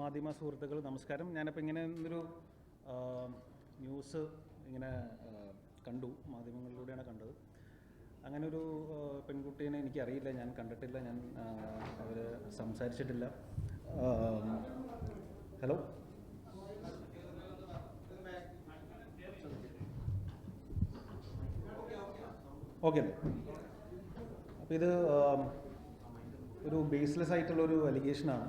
മാധ്യമ സുഹൃത്തുക്കൾ നമസ്കാരം. ഞാനിപ്പോൾ ഇങ്ങനെ ഒരു ന്യൂസ് ഇങ്ങനെ കണ്ടു. മാധ്യമങ്ങളിലൂടെയാണ് കണ്ടത്. അങ്ങനെ ഒരു പെൺകുട്ടീനെ എനിക്കറിയില്ല. ഞാൻ കണ്ടിട്ടില്ല. ഞാൻ അവർ സംസാരിച്ചിട്ടില്ല. ഹലോ? ഓക്കെ. അപ്പോൾ ഇത് ഒരു ബേസ്ലെസ് ആയിട്ടുള്ളൊരു അലിഗേഷനാണ്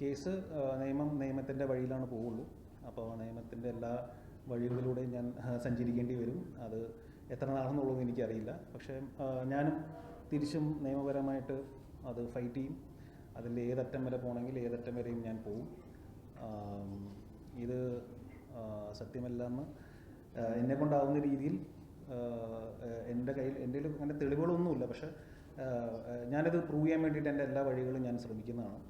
കേസ് നിയമം നിയമത്തിന്റെ വഴിയിലാണ് പോവുള്ളൂ. അപ്പോൾ നിയമത്തിന്റെ എല്ലാ വഴികളിലൂടെയും ഞാൻ സഞ്ചരിക്കേണ്ടി വരും. അത് എത്ര നാളെന്നുള്ളതെന്ന് എനിക്കറിയില്ല. പക്ഷേ ഞാനും തിരിച്ചും നിയമപരമായിട്ട് അത് ഫൈറ്റ് ചെയ്യും. അതിൽ ഏതറ്റം വരെ പോകണമെങ്കിൽ ഏതറ്റം വരെയും ഞാൻ പോവും. ഇത് സത്യമല്ലെന്ന് എന്നെ കൊണ്ടാവുന്ന രീതിയിൽ എന്റെ കയ്യിൽ എന്റെ കയ്യിൽ അങ്ങനെ തെളിവുകളൊന്നുമില്ല. പക്ഷേ ഞാനത് പ്രൂവ് ചെയ്യാൻ വേണ്ടിയിട്ട് എന്റെ എല്ലാ വഴികളും ഞാൻ ശ്രമിക്കുന്നതാണ്.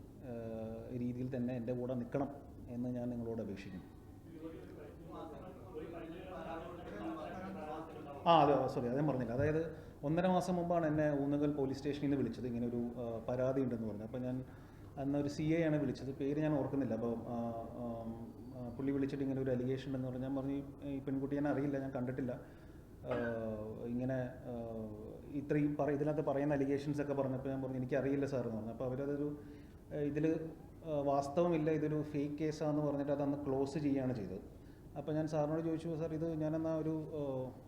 രീതിയിൽ തന്നെ എന്റെ കൂടെ നിൽക്കണം എന്ന് ഞാൻ നിങ്ങളോട് അപേക്ഷിക്കുന്നു. ആ അതെ സോറി അതേ പറഞ്ഞില്ല. അതായത് ഒന്നര മാസം മുമ്പാണ് എന്നെ ഊന്നുകൽ പോലീസ് സ്റ്റേഷനിൽ നിന്ന് വിളിച്ചത്. ഇങ്ങനെ ഒരു പരാതി ഉണ്ടെന്ന് പറഞ്ഞു. അപ്പോൾ ഞാൻ അന്ന് ഒരു സി എ ആണ് വിളിച്ചത്. പേര് ഞാൻ ഓർക്കുന്നില്ല. അപ്പോൾ പുള്ളി വിളിച്ചിട്ട് ഇങ്ങനെ ഒരു അലിഗേഷൻ ഉണ്ടെന്ന് പറഞ്ഞു. ഞാൻ പറഞ്ഞു "ഈ- ഈ പെൺകുട്ടി ഞാൻ അറിയില്ല ഞാൻ കണ്ടിട്ടില്ല. ഇങ്ങനെ ഇത്രയും പറ ഇതിനകത്ത് പറയുന്ന അലിഗേഷൻസ് ഒക്കെ പറഞ്ഞപ്പോൾ ഞാൻ പറഞ്ഞു എനിക്കറിയില്ല സാർ എന്ന് പറഞ്ഞു. അപ്പോൾ അവരതൊരു ഇതിൽ വാസ്തവമില്ല ഇതൊരു ഫേക്ക് കേസാന്ന് പറഞ്ഞിട്ട് അതന്ന് ക്ലോസ് ചെയ്യുകയാണ് ചെയ്തത്. അപ്പോൾ ഞാൻ സാറിനോട് ചോദിച്ചു സാർ ഇത് ഞാനെന്നാ ഒരു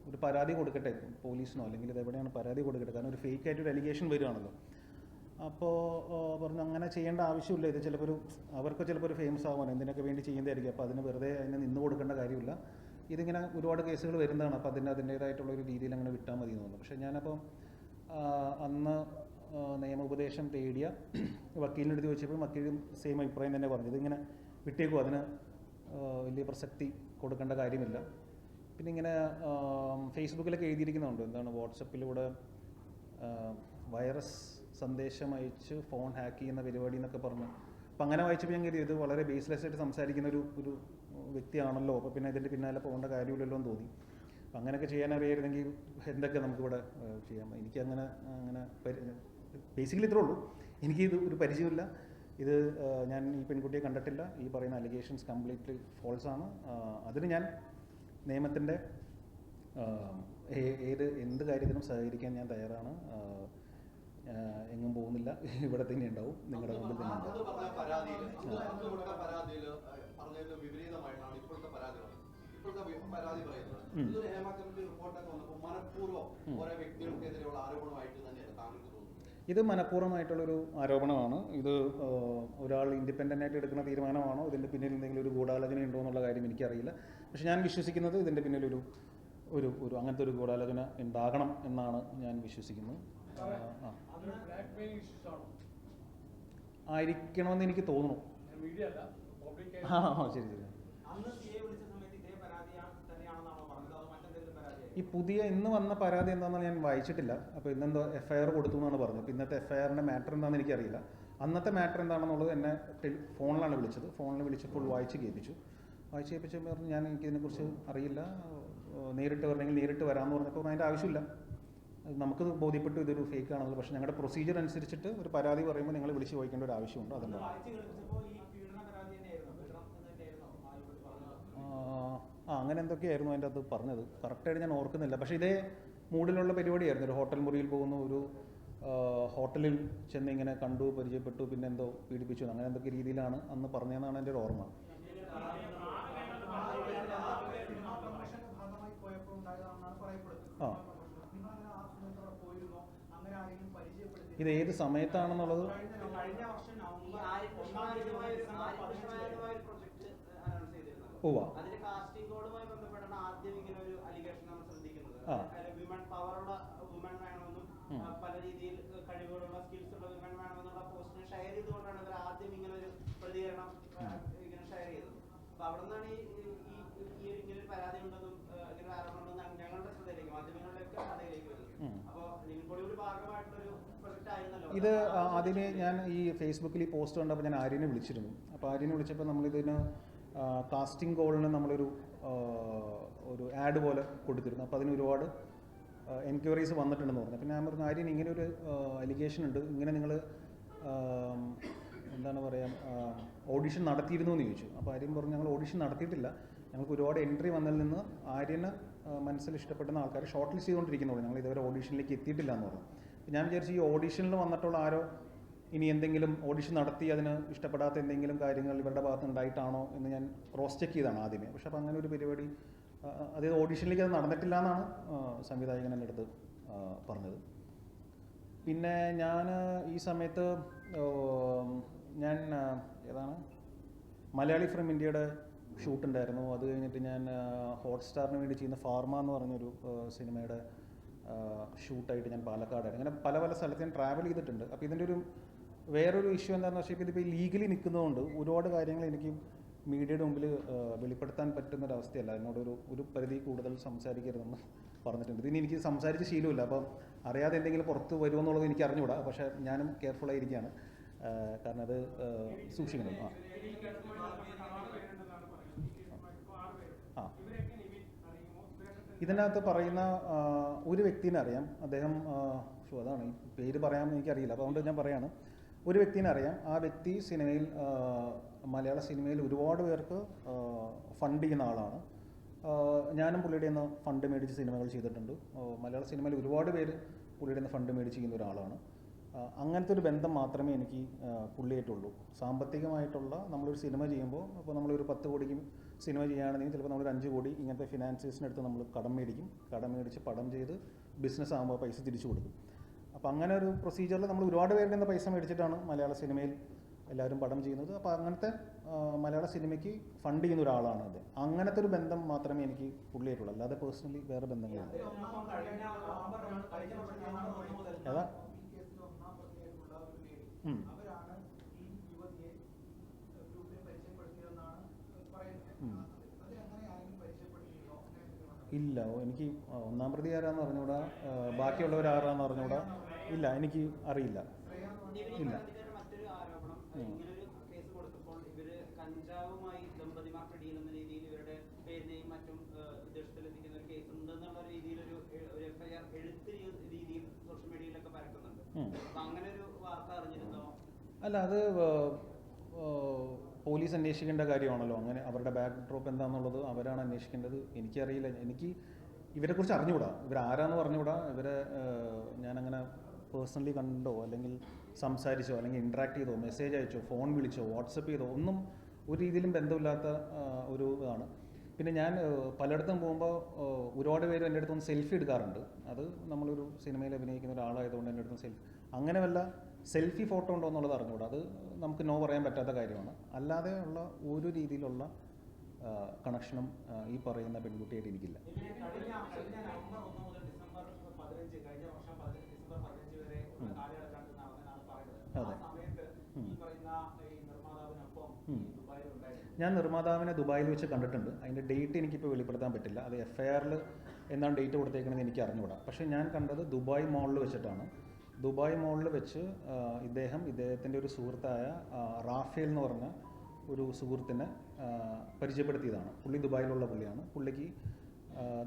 ഒരു പരാതി കൊടുക്കട്ടെ? പോലീസിനോ അല്ലെങ്കിൽ ഇത് എവിടെയാണ് പരാതി കൊടുക്കട്ടെ? കാരണം ഒരു ഫേക്ക് ആയിട്ട് ഒരു അലിഗേഷൻ വരുവാണല്ലോ അപ്പോൾ പറഞ്ഞു അങ്ങനെ ചെയ്യേണ്ട ആവശ്യമില്ല. ഇത് ചിലപ്പോൾ ഒരു അവർക്ക് ചിലപ്പോൾ ഒരു ഫേമസ് ആവാൻ എന്തിനൊക്കെ വേണ്ടി ചെയ്യുന്നതായിരിക്കും. അപ്പോൾ അതിന് വെറുതെ അതിനെ നിന്ന് കൊടുക്കേണ്ട കാര്യമില്ല. ഇതിങ്ങനെ ഒരുപാട് കേസുകൾ വരുന്നതാണ്. അപ്പോൾ അതിന് അതിന്റേതായിട്ടുള്ള ഒരു രീതിയിൽ അങ്ങനെ വിട്ടാൽ മതി എന്ന് തോന്നുന്നു. പക്ഷേ ഞാനപ്പം അന്ന് നിയമോപദേശം തേടിയ വക്കീലിന്റെ അടുത്ത് ചോദിച്ചപ്പോൾ വക്കീലും സെയിം അഭിപ്രായം തന്നെ പറഞ്ഞു. ഇതിങ്ങനെ വിട്ടേക്കും അതിന് വലിയ പ്രസക്തി കൊടുക്കേണ്ട കാര്യമില്ല. പിന്നെ ഇങ്ങനെ ഫേസ്ബുക്കിലൊക്കെ എഴുതിയിരിക്കുന്നുണ്ട്. എന്താണ് വാട്സപ്പിലൂടെ വൈറസ് സന്ദേശം അയച്ച് ഫോൺ ഹാക്ക് ചെയ്യുന്ന പരിപാടി എന്നൊക്കെ പറഞ്ഞു. അപ്പം അങ്ങനെ വായിച്ചപ്പോൾ ഞാൻ കരുതി ഇത് വളരെ ബേസ്ലെസ് ആയിട്ട് സംസാരിക്കുന്ന ഒരു ഒരു വ്യക്തിയാണല്ലോ. അപ്പോൾ പിന്നെ ഇതിന്റെ പിന്നാലെ പോകേണ്ട കാര്യമില്ലല്ലോ എന്ന് തോന്നി. അപ്പം അങ്ങനെയൊക്കെ ചെയ്യാനറിയായിരുന്നെങ്കിൽ എന്തൊക്കെ നമുക്കിവിടെ ചെയ്യാം? എനിക്ക് അങ്ങനെ അങ്ങനെ ബേസിക്കലി ഇത്രേ ഉള്ളൂ. എനിക്ക് ഇത് ഒരു പരിചയമില്ല ഇത് ഞാൻ ഈ പെൺകുട്ടിയെ കണ്ടിട്ടില്ല. ഈ പറയുന്ന അലിഗേഷൻസ് കംപ്ലീറ്റ്ലി ഫോൾസ് ആണ്. അതിന് ഞാൻ നിയമത്തിന്റെ ഏത് എന്ത് കാര്യത്തിനും സഹകരിക്കാൻ ഞാൻ തയ്യാറാണ്. എങ്ങും പോകുന്നില്ല. ഇവിടെ തന്നെ ഉണ്ടാവും. നിങ്ങളുടെ മുമ്പിൽ തന്നെ ഉണ്ടാവും. ഇത് മനഃപൂർവമായിട്ടുള്ളൊരു ആരോപണമാണ്. ഇത് ഒരാൾ ഇൻഡിപെൻഡന്റ് ആയിട്ട് എടുക്കുന്ന തീരുമാനമാണോ? ഇതിന്റെ പിന്നിൽ എന്തെങ്കിലും ഒരു ഗൂഢാലോചന ഉണ്ടോ എന്നുള്ള കാര്യം എനിക്കറിയില്ല. പക്ഷേ ഞാൻ വിശ്വസിക്കുന്നത് ഇതിന്റെ പിന്നിലൊരു ഒരു ഒരു അങ്ങനത്തെ ഒരു ഗൂഢാലോചന ഉണ്ടാകണം എന്നാണ് ഞാൻ വിശ്വസിക്കുന്നത്. ആയിരിക്കണമെന്ന് എനിക്ക് തോന്നുന്നു. ആ, ശരി ശരി അന്ന് സി എ വിളിച്ച സമയത്ത് ഇതേ പരാതി തന്നെയാണെന്നാണോ പറഞ്ഞത് അതോ മറ്റെന്തെങ്കിലും പരാതിയായി ഈ പുതിയ ഇന്ന് വന്ന പരാതി എന്താണെന്ന് ഞാൻ വായിച്ചിട്ടില്ല. അപ്പോൾ ഇന്നെന്തോ എഫ് ഐ ആർ കൊടുത്തു എന്നാണ് പറഞ്ഞത്. അപ്പോൾ ഇന്നത്തെ എഫ് ഐ ആറിന്റെ മാറ്റർ എന്താണെന്ന് എനിക്കറിയില്ല. അന്നത്തെ മാറ്റർ എന്താണെന്നുള്ളത് എന്നെ ഫോണിലാണ് വിളിച്ചത്. ഫോണിൽ വിളിച്ചപ്പോൾ വായിച്ച് കേൾപ്പിച്ചു. വായിച്ച് കേൾപ്പിച്ചപ്പോൾ പറഞ്ഞു ഞാൻ എനിക്കിതിനെക്കുറിച്ച് അറിയില്ല. നേരിട്ട് വരണമെങ്കിൽ നേരിട്ട് വരാമെന്ന് പറഞ്ഞപ്പോൾ അതിന്റെ ആവശ്യമില്ല. നമുക്ക് ബോധ്യപ്പെട്ടു ഇതൊരു ഫേക്ക് ആണെന്ന് പക്ഷേ ഞങ്ങളുടെ പ്രൊസീജിയർ അനുസരിച്ചിട്ട് ഒരു പരാതി പറയുമ്പോൾ നിങ്ങൾ വിളിച്ച് ചോദിക്കേണ്ട ഒരു ആവശ്യമുണ്ട്. അന്ന് അതുകൊണ്ടാണ് വായിച്ചു കേൾപ്പിച്ചപ്പോൾ ഈ പീഡന പരാതി തന്നെയായിരുന്നു പീഡനം എന്ന് തന്നെയായിരുന്നു ആരോപണം പറഞ്ഞത് ആ അങ്ങനെ എന്തൊക്കെയായിരുന്നു അതിന്റെ അത് പറഞ്ഞത്? കറക്റ്റായിട്ട് ഞാൻ ഓർക്കുന്നില്ല. പക്ഷേ ഇതേ മൂഡിലുള്ള പരിപാടിയായിരുന്നു. ഒരു ഹോട്ടൽ മുറിയിൽ പോകുന്ന ഒരു ഹോട്ടലിൽ ചെന്ന് ഇങ്ങനെ കണ്ടു പരിചയപ്പെട്ടു പിന്നെ എന്തോ പീഡിപ്പിച്ചു. അങ്ങനെ എന്തൊക്കെ രീതിയിലാണ് അന്ന് പറഞ്ഞതെന്നാണ് എന്റെ ഒരു ഓർമ്മ. ആ. ഇത് ഏത് സമയത്താണെന്നുള്ളത്? കഴിഞ്ഞ പവറുള്ള വുമൺ വേണമെന്നും. പല രീതിയിൽ കഴിവുകളുള്ള സ്കിൽസ് ഉള്ള വിമൻ വേണമെന്നുള്ള പോസ്റ്റിനെ ഷെയർ ചെയ്തുകൊണ്ടാണ് ഇവർ ആദ്യം ഇങ്ങനെ ഒരു പ്രതികരണം ഇങ്ങനെ ഷെയർ ചെയ്തത്. അപ്പൊ അവിടെ നിന്നാണ് ഈ ഇങ്ങനെ ഒരു പരാതി ഉണ്ടെന്നും ആ, ഇങ്ങനെ ഒരു ആരോപണം ഉണ്ടെന്നും ഞങ്ങളുടെ ശ്രദ്ധയിലേക്ക് മാധ്യമങ്ങളിലേക്ക് ശ്രദ്ധയിലേക്ക് വരുന്നത് ഉം. അപ്പൊ നിങ്ങൾ ഒരു ഭാഗമായിട്ടുള്ളൊരു പ്രൊജക്ട് ആയിരുന്നല്ലോ. ഇത് അതിന് ഞാൻ ഈ ഫേസ്ബുക്കിൽ ഈ പോസ്റ്റ് കണ്ടപ്പോൾ ഞാൻ ആര്യനെ വിളിച്ചിരുന്നു. അപ്പോൾ ആര്യനെ വിളിച്ചപ്പോൾ നമ്മളിതിന് കാസ്റ്റിംഗ് കോളിന് നമ്മളൊരു ഒരു ആഡ് പോലെ കൊടുത്തിരുന്നു. അപ്പോൾ അതിന് ഒരുപാട് എൻക്വയറീസ് വന്നിട്ടുണ്ടെന്ന് പറഞ്ഞു. പിന്നെ ഞാൻ പറഞ്ഞു ആര്യൻ ഇങ്ങനെ ഒരു അലിഗേഷൻ ഉണ്ട്. ഇങ്ങനെ നിങ്ങൾ എന്താണ് പറയുക ഓഡിഷൻ നടത്തിയിരുന്നു എന്ന് ചോദിച്ചു. അപ്പോൾ ആര്യൻ പറഞ്ഞു ഞങ്ങൾ ഓഡിഷൻ നടത്തിയിട്ടില്ല. ഞങ്ങൾക്ക് ഒരുപാട് എൻട്രി വന്നതിൽ നിന്ന് ആര്യന് മനസ്സിൽ ഇഷ്ടപ്പെടുന്ന ആൾക്കാർ ഷോർട്ട് ലിസ്റ്റ് ചെയ്തുകൊണ്ടിരിക്കുന്നുള്ളൂ. ഞങ്ങൾ ഇതുവരെ ഓഡിഷനിലേക്ക് എത്തിയിട്ടില്ല എന്ന് പറഞ്ഞു. ഞാൻ വിചാരിച്ചു ഈ ഓഡിഷനിൽ വന്നിട്ടുള്ള ആരോ ഇനി എന്തെങ്കിലും ഓഡിഷൻ നടത്തി അതിന് ഇഷ്ടപ്പെടാത്ത എന്തെങ്കിലും കാര്യങ്ങൾ ഇവരുടെ ഭാഗത്ത് ഉണ്ടായിട്ടാണോ എന്ന് ഞാൻ ക്രോസ് ചെക്ക് ചെയ്താണ് ആദ്യമേ. പക്ഷെ അപ്പോൾ അങ്ങനെ ഒരു പരിപാടി അതായത് ഓഡിഷനിലേക്ക് അത് നടന്നിട്ടില്ല എന്നാണ് സംവിധായകൻ എന്റെ അടുത്ത് പറഞ്ഞത്. പിന്നെ ഞാൻ ഈ സമയത്ത് ഞാൻ ഏതാണ്? മലയാളി ഫ്രം ഇന്ത്യയുടെ ഷൂട്ട് ഉണ്ടായിരുന്നു. അത് കഴിഞ്ഞിട്ട് ഞാൻ ഹോട്ട്സ്റ്റാറിന് വേണ്ടി ചെയ്യുന്ന ഫാർമ എന്ന് പറഞ്ഞൊരു സിനിമയുടെ ഷൂട്ടായിട്ട് ഞാൻ പാലക്കാടായിരുന്നു. അങ്ങനെ പല പല സ്ഥലത്ത് ഞാൻ ട്രാവൽ ചെയ്തിട്ടുണ്ട്. അപ്പോൾ ഇതിന്റെ ഒരു വേറൊരു ഇഷ്യൂ എന്താണെന്ന് വെച്ചാൽ ഇതിപ്പോൾ ലീഗലി നിൽക്കുന്നതുകൊണ്ട് ഒരുപാട് കാര്യങ്ങൾ എനിക്ക് മീഡിയയുടെ മുമ്പിൽ വെളിപ്പെടുത്താൻ പറ്റുന്ന ഒരു എന്നോടൊരു ഒരു പരിധി കൂടുതൽ സംസാരിക്കരുതെന്ന് പറഞ്ഞിട്ടുണ്ട്. ഇതിന് എനിക്ക് സംസാരിച്ച് ശീലമില്ല. അപ്പം അറിയാതെ എന്തെങ്കിലും പുറത്ത് വരുമെന്നുള്ളത് എനിക്ക് അറിഞ്ഞുകൂടാ. പക്ഷേ ഞാനും കെയർഫുൾ ആയിരിക്കുകയാണ് കാരണം അത് സൂക്ഷിക്കണം. ആ. ഇതിനകത്ത് പറയുന്ന ഒരു വ്യക്തിനെ അറിയാം. അദ്ദേഹം അതാണ്. പേര് പറയാമെന്ന് എനിക്കറിയില്ല. അപ്പോൾ അതുകൊണ്ട് ഞാൻ പറയാണ്. ഒരു വ്യക്തിനെ അറിയാം. ആ വ്യക്തി സിനിമയിൽ മലയാള സിനിമയിൽ ഒരുപാട് പേർക്ക് ഫണ്ട് ചെയ്യുന്ന ആളാണ്. ഞാനും പുള്ളിയുടെ നിന്ന് ഫണ്ട് മേടിച്ച് സിനിമകൾ ചെയ്തിട്ടുണ്ട്. മലയാള സിനിമയിൽ ഒരുപാട് പേര് പുള്ളിയുടെ നിന്ന് ഫണ്ട് മേടിച്ച് ചെയ്യുന്ന ഒരാളാണ്. അങ്ങനത്തെ ഒരു ബന്ധം മാത്രമേ എനിക്ക് പുള്ളിയായിട്ടുള്ളൂ. സാമ്പത്തികമായിട്ടുള്ള നമ്മളൊരു സിനിമ ചെയ്യുമ്പോൾ അപ്പോൾ നമ്മളൊരു പത്ത് കോടിക്ക് സിനിമ ചെയ്യുകയാണെങ്കിൽ ചിലപ്പോൾ നമ്മളൊരു അഞ്ച് കോടി ഇങ്ങനത്തെ ഫിനാൻസേഴ്സിനടുത്ത് നമ്മൾ കടം മേടിക്കും. കടം മേടിച്ച് പടം ചെയ്ത് ബിസിനസ് ആകുമ്പോൾ പൈസ തിരിച്ചു കൊടുക്കും. അപ്പോൾ അങ്ങനെ ഒരു പ്രൊസീജിയറിൽ നമ്മൾ ഒരുപാട് പേരുടെ നിന്ന് പൈസ മേടിച്ചിട്ടാണ് മലയാള സിനിമയിൽ എല്ലാവരും പടം ചെയ്യുന്നത്. അപ്പോൾ അങ്ങനത്തെ മലയാള സിനിമയ്ക്ക് ഫണ്ട് ചെയ്യുന്ന ഒരാളാണ് അത്. അങ്ങനത്തെ ഒരു ബന്ധം മാത്രമേ എനിക്ക് പുള്ളിയായിട്ടുള്ളൂ. അല്ലാതെ പേഴ്സണലി വേറെ ബന്ധങ്ങളില്ല ഒന്നാം കഴിഞ്ഞ നവംബർ കഴിഞ്ഞ വർഷം നവംബർ ഒന്ന് മുതൽ ഏതാ? ഈ കേസിൽ ഒന്നാം പ്രതിയായിട്ടുള്ള ഒരു ലേഡി ഉം. അവരാണ് ഈ യുവതിയെ ഗ്രൂപ്പിൽ പരിചയപ്പെടുത്തിയതെന്നാണ് പറയുന്നത് ഉം. അത് അങ്ങനെ ആരെങ്കിലും പരിചയപ്പെടുത്തിയിരുന്നോ അങ്ങനെ എന്തെങ്കിലും ഉണ്ടോ? ഇല്ല. ഓ, എനിക്ക് ഒന്നാം പ്രതി ആരാന്ന് പറഞ്ഞുകൂടാ ബാക്കിയുള്ളവർ ആരാന്ന് പറഞ്ഞുകൂടാ ഇല്ല എനിക്ക് അറിയില്ല. ഇല്ല. കഞ്ചാവുമായി എന്ന രീതിയിൽ ഇവരുടെ പേരിനെയും മറ്റും വിദേശത്തിലെത്തിക്കുന്ന ഒരു കേസ് ഉണ്ടെന്നുള്ള രീതിയിൽ ഒരു ഒരു എഫ്ഐആർ എഴുത്ത് രീ- രീതിയിൽ സോഷ്യൽ മീഡിയയിലൊക്കെ പരക്കുന്നുണ്ട് ഉം. അപ്പൊ അങ്ങനെ ഒരു വാർത്ത അറിഞ്ഞിരുന്നോ അല്ല അത് പോലീസ് അന്വേഷിക്കേണ്ട കാര്യമാണല്ലോ. അങ്ങനെ അവരുടെ ബാക്ക് ഡ്രോപ്പ് എന്താണെന്നുള്ളത് അവരാണ് അന്വേഷിക്കേണ്ടത്. എനിക്കറിയില്ല. എനിക്ക് ഇവരെക്കുറിച്ച് അറിഞ്ഞുകൂടാ. ഇവരാരാന്ന് പറഞ്ഞുകൂടാ. ഇവരെ ഞാനങ്ങനെ പേഴ്സണലി കണ്ടോ? അല്ലെങ്കിൽ സംസാരിച്ചോ? അല്ലെങ്കിൽ ഇൻട്രാക്ട് ചെയ്തോ? മെസ്സേജ് അയച്ചോ? ഫോൺ വിളിച്ചോ? വാട്സപ്പ് ചെയ്തോ? ഒന്നും ഒരു രീതിയിലും ബന്ധമില്ലാത്ത ഒരു ഇതാണ്. പിന്നെ ഞാൻ പലയിടത്തും പോകുമ്പോൾ ഒരുപാട് പേര് എന്റെ അടുത്ത് സെൽഫി എടുക്കാറുണ്ട്. അത് നമ്മളൊരു സിനിമയിൽ അഭിനയിക്കുന്ന ഒരാളായതുകൊണ്ട് എന്റെ അടുത്ത് സെൽഫി അങ്ങനെ വല്ല സെൽഫി ഫോട്ടോ ഉണ്ടോ എന്നുള്ളത് അറിഞ്ഞുകൂടാ. അത് നമുക്ക് നോ പറയാൻ പറ്റാത്ത കാര്യമാണ്. അല്ലാതെ ഉള്ള ഒരു രീതിയിലുള്ള കണക്ഷനും ഈ പറയുന്ന പെൺകുട്ടിയായിട്ട് എനിക്കില്ല. അതെ. ഞാൻ നിർമ്മാതാവിനെ ദുബായിൽ വെച്ച് കണ്ടിട്ടുണ്ട്. അതിന്റെ ഡേറ്റ് എനിക്കിപ്പോൾ വെളിപ്പെടുത്താൻ പറ്റില്ല. അത് എഫ് ഐ ആറിൽ എന്താണ് ഡേറ്റ് കൊടുത്തേക്കണമെന്ന് എനിക്ക് അറിഞ്ഞുകൂടാ പക്ഷേ ഞാൻ കണ്ടത് ദുബായ് മോളിൽ വെച്ചിട്ടാണ്. ദുബായ് മോളിൽ വെച്ച് ഇദ്ദേഹം ഇദ്ദേഹത്തിന്റെ ഒരു സുഹൃത്തായ റാഫേൽ എന്ന് പറഞ്ഞ ഒരു സുഹൃത്തിനെ പരിചയപ്പെടുത്തിയതാണ്. പുള്ളി ദുബായിലുള്ള പുള്ളിയാണ്. പുള്ളിക്ക്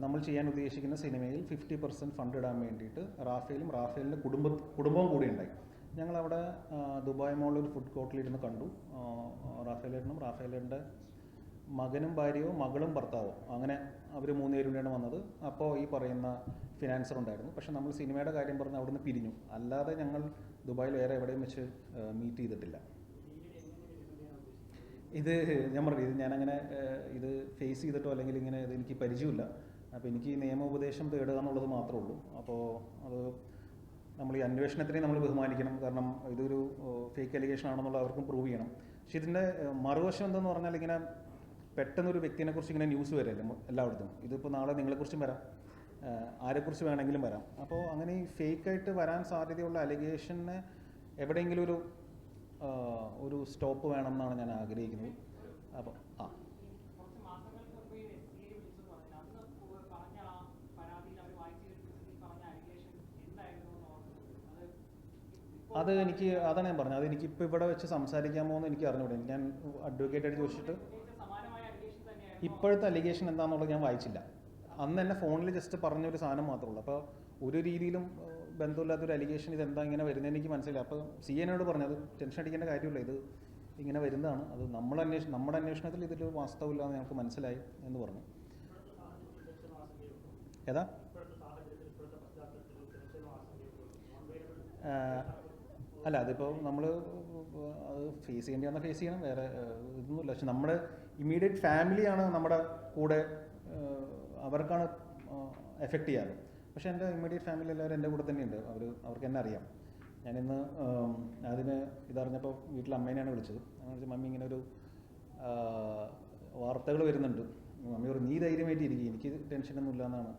നമ്മൾ ചെയ്യാൻ ഉദ്ദേശിക്കുന്ന സിനിമയിൽ ഫിഫ്റ്റി പെർസെന്റ് ഫണ്ട് ഇടാൻ വേണ്ടിയിട്ട് റാഫേലും റാഫേലിന്റെ കുടുംബ കുടുംബവും കൂടി ഉണ്ടായി. ഞങ്ങളവിടെ ദുബായ് മോളിൽ ഒരു ഫുഡ് കോർട്ടിലിരുന്ന് കണ്ടു. റാഫേലേട്ടനും റാഫേലേട്ടന്റെ മകനും ഭാര്യയോ മകളും ഭർത്താവോ. അങ്ങനെ അവർ മൂന്നുപേരും കൂടിയാണ് വന്നത്. അപ്പോൾ ഈ പറയുന്ന ഫിനാൻസർ ഉണ്ടായിരുന്നു. പക്ഷെ നമ്മൾ സിനിമയുടെ കാര്യം പറഞ്ഞ് അവിടുന്ന് പിരിഞ്ഞു. അല്ലാതെ ഞങ്ങൾ ദുബായിൽ വേറെ എവിടെയും വെച്ച് മീറ്റ് ചെയ്തിട്ടില്ല. ഇത് ഞാൻ പറഞ്ഞു ഇത് ഞാനങ്ങനെ ഇത് ഫേസ് ചെയ്തിട്ടോ അല്ലെങ്കിൽ ഇങ്ങനെ ഇത് എനിക്ക് പരിചയമില്ല. അപ്പോൾ എനിക്ക് നിയമോപദേശം തേടുക എന്നുള്ളത് മാത്രമേ ഉള്ളൂ. അപ്പോൾ അത് നമ്മൾ ഈ അന്വേഷണത്തിനെ നമ്മൾ ബഹുമാനിക്കണം. കാരണം ഇതൊരു ഫേക്ക് അലിഗേഷൻ ആണെന്നുള്ള അവർക്കും പ്രൂവ് ചെയ്യണം. പക്ഷേ ഇതിന്റെ മറുവശം എന്തെന്ന് പറഞ്ഞാൽ ഇങ്ങനെ പെട്ടെന്നൊരു വ്യക്തിനെക്കുറിച്ച് ഇങ്ങനെ ന്യൂസ് വരല്ലേ എല്ലായിടത്തും. ഇതിപ്പോൾ നാളെ നിങ്ങളെക്കുറിച്ചും വരാം. ആരെക്കുറിച്ച് വേണമെങ്കിലും വരാം. അപ്പോൾ അങ്ങനെ ഈ ഫേക്കായിട്ട് വരാൻ സാധ്യതയുള്ള അലിഗേഷന് എവിടെയെങ്കിലും ഒരു ഒരു സ്റ്റോപ്പ് വേണം എന്നാണ് ഞാൻ ആഗ്രഹിക്കുന്നത്. അപ്പോൾ ആ. അത് എനിക്ക് അതാണ് ഞാൻ പറഞ്ഞത്. അത് എനിക്കിപ്പോൾ ഇവിടെ വെച്ച് സംസാരിക്കാമോ എന്ന് എനിക്ക് അറിഞ്ഞൂടെ. ഞാൻ അഡ്വക്കേറ്റായിട്ട് ചോദിച്ചിട്ട് ഇപ്പോഴത്തെ അലിഗേഷൻ എന്താണെന്നുള്ളത് ഞാൻ വായിച്ചില്ല. അന്ന് എന്നെ ഫോണിൽ ജസ്റ്റ് പറഞ്ഞ ഒരു സാധനം മാത്രമേ ഉള്ളൂ അപ്പോൾ ഒരു രീതിയിലും ബന്ധമില്ലാത്തൊരു അലിഗേഷൻ ഇതെന്താ ഇങ്ങനെ വരുന്നത് എനിക്ക് മനസ്സിലായി അപ്പോൾ സി എന്നോട് പറഞ്ഞത് ടെൻഷൻ അടിക്കേണ്ട കാര്യമില്ല. ഇത് ഇങ്ങനെ വരുന്നതാണ്. അത് നമ്മൾ അന്വേഷണം നമ്മുടെ അന്വേഷണത്തിൽ ഇതിൽ വാസ്തവമില്ല എന്ന് ഞങ്ങൾക്ക് മനസ്സിലായി എന്ന് പറഞ്ഞു. ഏതാ? അല്ല അതിപ്പോൾ നമ്മൾ അത് ഫേസ് ചെയ്യേണ്ടി വന്നാൽ ഫേസ് ചെയ്യണം. വേറെ ഇതൊന്നുമില്ല. പക്ഷെ നമ്മുടെ ഇമ്മീഡിയറ്റ് ഫാമിലിയാണ് നമ്മുടെ കൂടെ അവർക്കാണ് എഫക്റ്റ് ചെയ്യാറ്. പക്ഷേ എന്റെ ഇമ്മീഡിയറ്റ് ഫാമിലി എല്ലാവരും എന്റെ കൂടെ തന്നെയുണ്ട്. അവർ അവർക്ക് എന്നെ അറിയാം. ഞാനിന്ന് അതിന് ഇതറിഞ്ഞപ്പോൾ വീട്ടിൽ അമ്മേനെയാണ് വിളിച്ചത്. അങ്ങനെ വിളിച്ച് മമ്മി ഇങ്ങനെ ഒരു വാർത്തകൾ വരുന്നുണ്ട്. മമ്മി പറഞ്ഞു നീ ധൈര്യമായിട്ട് ഇരിക്കും. എനിക്ക് ടെൻഷനൊന്നും ഇല്ല എന്നാണ്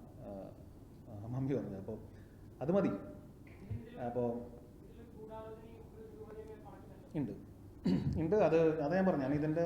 മമ്മി പറഞ്ഞത്. അപ്പോൾ അത് മതി. അപ്പോൾ ഉണ്ട്. ഉണ്ട്. അത് അതാ ഞാൻ പറഞ്ഞു. ഞാൻ ഇതിന്റെ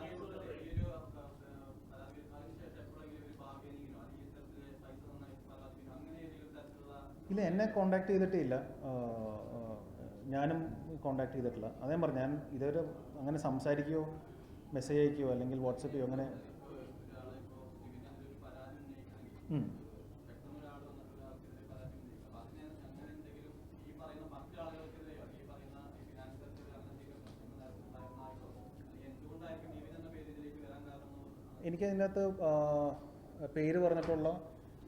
ഇല്ല എന്നെ കോണ്ടാക്ട് ചെയ്തിട്ടേ ഇല്ല ഞാനും കോണ്ടാക്ട് ചെയ്തിട്ടില്ല അതേ പറഞ്ഞു ഞാൻ ഇതുവരെ അങ്ങനെ സംസാരിക്കുകയോ മെസ്സേജ് അയക്കുകയോ അല്ലെങ്കിൽ വാട്സപ്പ് ചെയ്യോ അങ്ങനെ. എനിക്ക് ആ, പേര് പറഞ്ഞിട്ടുള്ള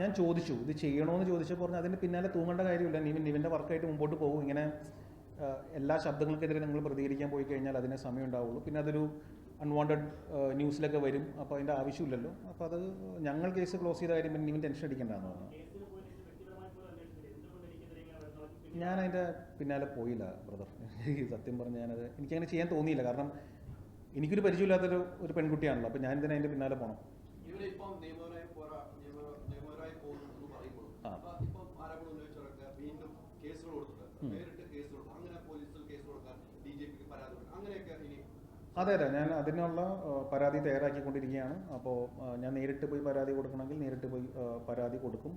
ഞാൻ ചോദിച്ചു ഇത് ചെയ്യണമെന്ന് ചോദിച്ചപ്പോൾ പറഞ്ഞു അതിന് പിന്നാലെ തൂങ്ങേണ്ട കാര്യമില്ല. നിവിൻ നിവിന്റെ വർക്കായിട്ട് മുമ്പോട്ട് പോകും. ഇങ്ങനെ എല്ലാ ശബ്ദങ്ങൾക്കെതിരെ നിങ്ങൾ പ്രതികരിക്കാൻ പോയി കഴിഞ്ഞാൽ അതിന് സമയം ഉണ്ടാവുള്ളൂ പിന്നെ അതൊരു അൺവാണ്ടഡ് ന്യൂസിലൊക്കെ വരും. അപ്പോൾ അതിന്റെ ആവശ്യമില്ലല്ലോ. അപ്പോൾ അത് ഞങ്ങൾ കേസ് ക്ലോസ് ചെയ്ത കാര്യം പിന്നെ നിവിൻ ടെൻഷൻ അടിക്കേണ്ടതെന്ന് പറഞ്ഞു. ഞാൻ അതിന്റെ പിന്നാലെ പോയില്ല ബ്രദർ. സത്യം പറഞ്ഞ ഞാനത് എനിക്കങ്ങനെ ചെയ്യാൻ തോന്നിയില്ല. കാരണം എനിക്കൊരു പരിചയമില്ലാത്തൊരു ഒരു പെൺകുട്ടിയാണല്ലോ. അപ്പോൾ ഞാൻ ഇതിനെ അതിന്റെ പിന്നാലെ പോകണം ഇവരെ ഇപ്പം നിയമപരമായി പോരാ നിയമ- നിയമപരമായി പോകുന്നു എന്ന് പറയുമ്പോൾ ആ. അപ്പൊ ഇപ്പം ആരോപണം ഉന്നയിച്ചവരൊക്കെ വീണ്ടും കേസുകൾ കൊടുത്തിട്ടുണ്ട് ഉം. നേരിട്ട് കേസ് കൊടുക്കും. അങ്ങനെ പോലീസിൽ കേസ് കൊടുക്കാൻ ഡി ജെ പിക്ക് പരാതി കൊടുക്കും. അങ്ങനെയൊക്കെ ഇനി അതെ അതെ. ഞാൻ അതിനുള്ള പരാതി തയ്യാറാക്കിക്കൊണ്ടിരിക്കുകയാണ്. അപ്പോൾ ഞാൻ നേരിട്ട് പോയി പരാതി കൊടുക്കണമെങ്കിൽ നേരിട്ട് പോയി പരാതി കൊടുക്കും.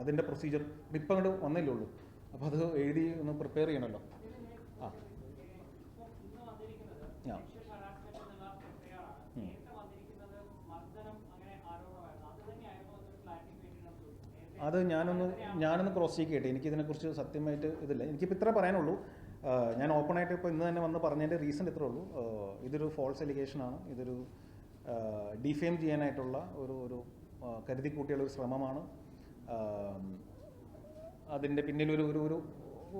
അതിന്റെ പ്രൊസീജിയർ ഇപ്പം അങ്ങോട്ട് വന്നില്ലേ ഉള്ളൂ. അപ്പോൾ അത് എഴുതി ഒന്ന് പ്രിപ്പയർ ചെയ്യണമല്ലോ ആ. ആ. അത് ഞാനൊന്ന്? ഞാനൊന്ന് ക്രോസ് ചെക്ക് ചെയ്യട്ടെ. എനിക്കിതിനെക്കുറിച്ച് സത്യമായിട്ട് ഇതില്ല. എനിക്കിപ്പോൾ ഇത്ര പറയാനുള്ളൂ. ഞാൻ ഓപ്പണായിട്ട് ഇപ്പോൾ ഇന്ന് തന്നെ വന്ന് പറഞ്ഞതിന്റെ റീസൺ ഇത്രേ ഉള്ളൂ. ഇതൊരു ഫോൾസ് എലിഗേഷൻ ആണ്. ഇതൊരു ഡിഫെയിം ചെയ്യാനായിട്ടുള്ള ഒരു ഒരു കരുതി കൂട്ടിയുള്ള ഒരു ശ്രമമാണ്. അതിന്റെ പിന്നിൽ ഒരു ഒരു ഒരു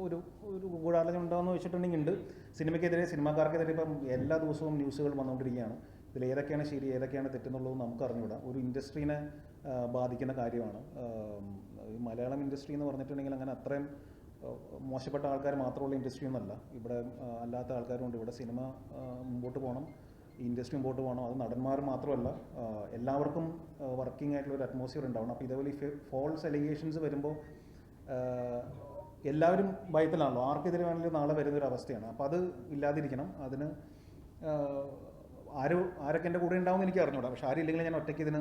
ഒരു ഒരു ഗൂഢാലോചന ഉണ്ടോയെന്ന് വെച്ചിട്ടുണ്ടെങ്കിൽ ഉണ്ട് സിനിമയ്ക്കെതിരെ സിനിമാക്കാർക്കെതിരെ ഇപ്പം എല്ലാ ദിവസവും ന്യൂസുകൾ വന്നുകൊണ്ടിരിക്കുകയാണ് ഇതിൽ ഏതൊക്കെയാണ് ശരി ഏതൊക്കെയാണ് തെറ്റെന്നുള്ളത് നമുക്ക് അറിഞ്ഞുകൂടാ ഒരു ഇൻഡസ്ട്രീനെ ബാധിക്കുന്ന കാര്യമാണ്. മലയാളം ഇൻഡസ്ട്രി എന്ന് പറഞ്ഞിട്ടുണ്ടെങ്കിൽ അങ്ങനെ അത്രയും മോശപ്പെട്ട ആൾക്കാർ മാത്രമുള്ള ഇൻഡസ്ട്രി ഒന്നല്ല. ഇവിടെ അല്ലാത്ത ആൾക്കാരുണ്ട് ഇവിടെ സിനിമ മുമ്പോട്ട് പോകണം. ഇൻഡസ്ട്രി മുമ്പോട്ട് പോകണം. അത് നടന്മാർ മാത്രമല്ല എല്ലാവർക്കും വർക്കിംഗ് ആയിട്ടുള്ള ഒരു അറ്റ്മോസ്ഫിയർ ഉണ്ടാവണം. അപ്പോൾ ഇതേപോലെ ഈ ഫോൾസ് എലിഗേഷൻസ് വരുമ്പോൾ എല്ലാവരും ഭയത്തിലാണല്ലോ. ആർക്കെതിരെ വേണമെങ്കിലും നാളെ വരുന്നൊരു അവസ്ഥയാണ്. അപ്പോൾ അത് ഇല്ലാതിരിക്കണം. അതിന് ആരോ ആരൊക്കെ എന്റെ കൂടെ ഉണ്ടാവും എന്ന് എനിക്ക് അറിഞ്ഞൂടാ. പക്ഷെ ആരും ഇല്ലെങ്കിൽ ഞാൻ ഒറ്റയ്ക്ക് ഇതിന്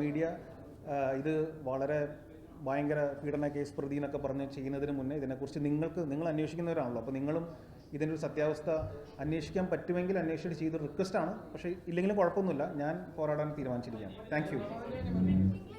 മീഡിയ ഇത് വളരെ ഭയങ്കര പീഡന കേസ് പ്രതി എന്നൊക്കെ പറഞ്ഞ് ചെയ്യുന്നതിന് മുന്നേ ഇതിനെക്കുറിച്ച് നിങ്ങൾക്ക് നിങ്ങൾ അന്വേഷിക്കുന്നവരാണല്ലോ. അപ്പോൾ നിങ്ങളും ഇതിന്റെ ഒരു സത്യാവസ്ഥ അന്വേഷിക്കാൻ പറ്റുമെങ്കിൽ അന്വേഷിച്ചിട്ട് റിക്വസ്റ്റ് റിക്വസ്റ്റാണ് പക്ഷേ ഇല്ലെങ്കിലും കുഴപ്പമൊന്നുമില്ല. ഞാൻ പോരാടാൻ തീരുമാനിച്ചിരിക്കുകയാണ്. താങ്ക്